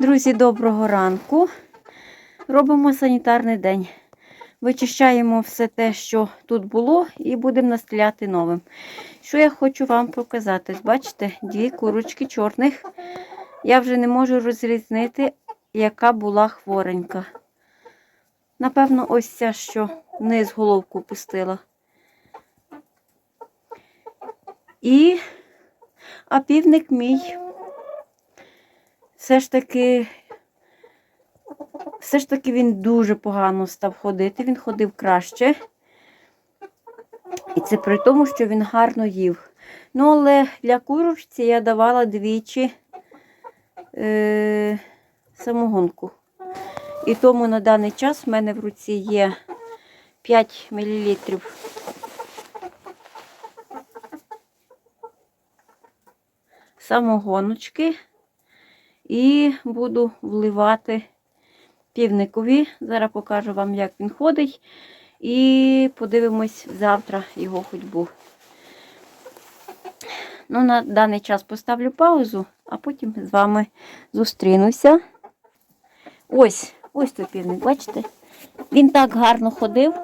Друзі, доброго ранку. Робимо санітарний день. Вичищаємо все те, що тут було, і будемо настеляти новим. Що я хочу вам показати? Бачите, дві курочки чорних. Я вже не можу розрізнити, яка була хворенька. Напевно, ось ця, що вниз головку пустила. І а півник мій все ж таки, все ж таки він дуже погано став ходити. Він ходив краще. І це при тому, що він гарно їв. Ну, але для курочці я давала двічі е, самогонку. І тому на даний час в мене в руці є 5 мл самогоночки і буду вливати півникові. Зараз покажу вам, як він ходить. І подивимось завтра його ходьбу. Ну, на даний час поставлю паузу, а потім з вами зустрінуся. Ось, ось той півник, бачите? Він так гарно ходив.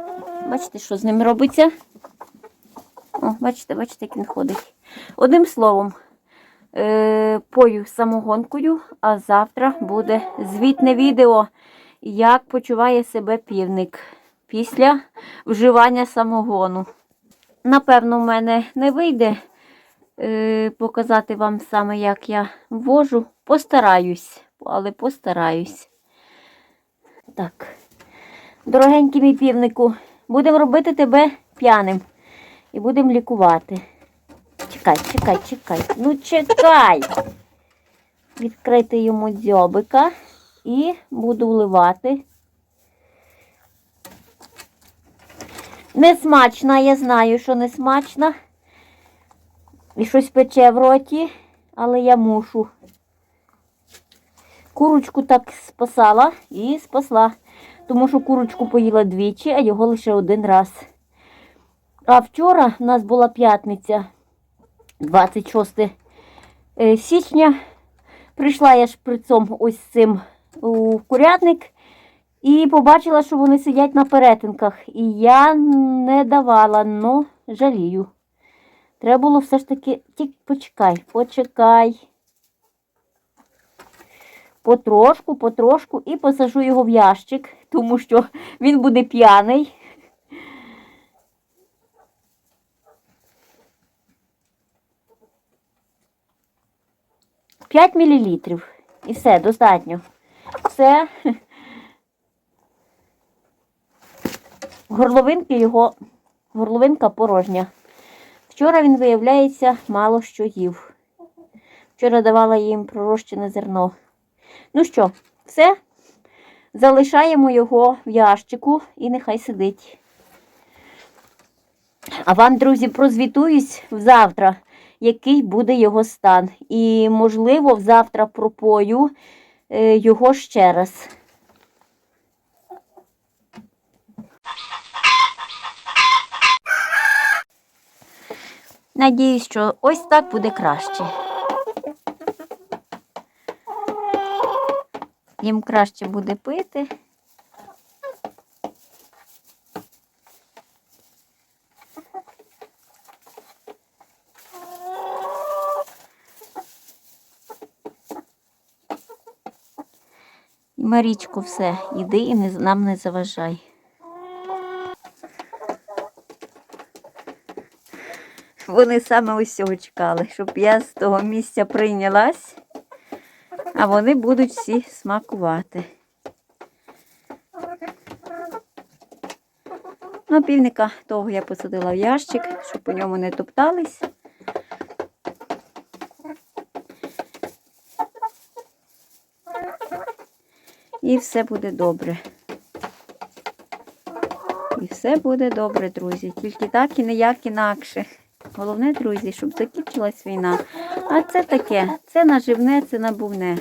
Бачите, що з ним робиться? О, бачите, бачите, як він ходить. Одним словом, пою самогонкою, а завтра буде звітне відео, як почуває себе півник після вживання самогону. Напевно, в мене не вийде е, показати вам саме, як я ввожу. Постараюсь, але постараюсь. Так. Дорогенький мій півнику, будемо робити тебе п'яним і будемо лікувати. Чекай, чекай, чекай. Ну чекай. Відкрити йому дзьобика і буду вливати. Не смачна, я знаю, що не смачна. І щось пече в роті, але я мушу. Курочку так спасала і спасла. Тому що курочку поїла двічі, а його лише один раз. А вчора в нас була п'ятниця, 26 е, січня. Прийшла я шприцом ось цим у курятник і побачила, що вони сидять на перетинках. І я не давала, но жалію. Треба було все ж таки. Тільки почекай, почекай. Потрошку, потрошку і посажу його в ящик, тому що він буде п'яний. П'ять мілілітрів. І все, достатньо. Все. Горловинки його, горловинка порожня. Вчора він, виявляється, мало що їв. Вчора давала їм пророщене зерно. Ну що, все. Залишаємо його в ящику і нехай сидить. А вам, друзі, прозвітуюсь завтра, який буде його стан. І, можливо, завтра пропою е, його ще раз. Надіюсь, що ось так буде краще. Їм краще буде пити. І Марічко, все, іди і не, нам не заважай. Вони саме ось цього чекали, щоб я з того місця прийнялась, а вони будуть всі смакувати. Ну, півника того я посадила в ящик, щоб по ньому не топтались. І все буде добре. І все буде добре, друзі. Тільки так і ніяк інакше. Головне, друзі, щоб закінчилась війна. А це таке, це наживне, це набувне.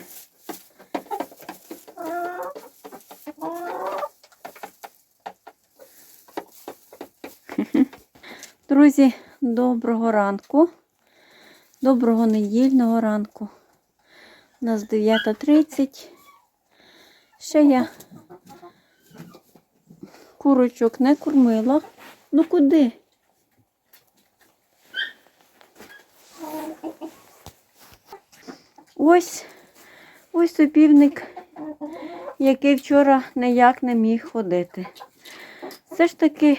Друзі, доброго ранку. Доброго недільного ранку. У нас 9.30. Ще я курочок не кормила. Ну куди? Ось ось той півник, який вчора ніяк не міг ходити. Все ж таки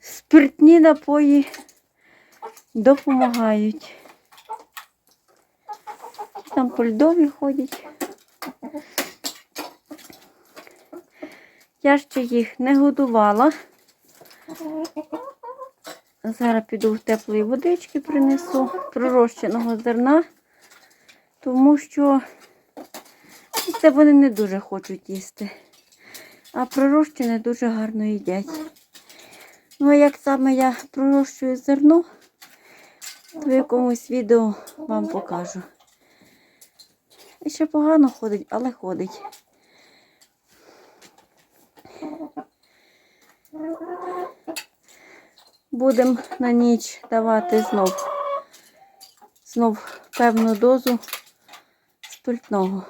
спиртні напої допомагають. Там по льдові ходять. Я ще їх не годувала. Зараз піду в теплої водички принесу пророщеного зерна, тому що це вони не дуже хочуть їсти. А пророщене дуже гарно їдять. Ну, а як саме я пророщую зерно, то в якомусь відео вам покажу. І ще погано ходить, але ходить. Будемо на ніч давати знов, знов певну дозу спиртного.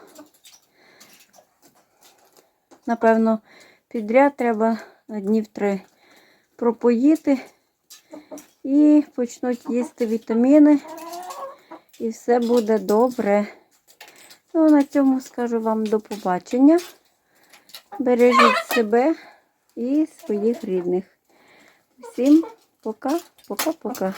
Напевно, підряд треба на днів три пропоїти і почнуть їсти вітаміни, і все буде добре. Ну, на цьому скажу вам до побачення. Бережіть себе і своїх рідних. Всім пока, пока-пока.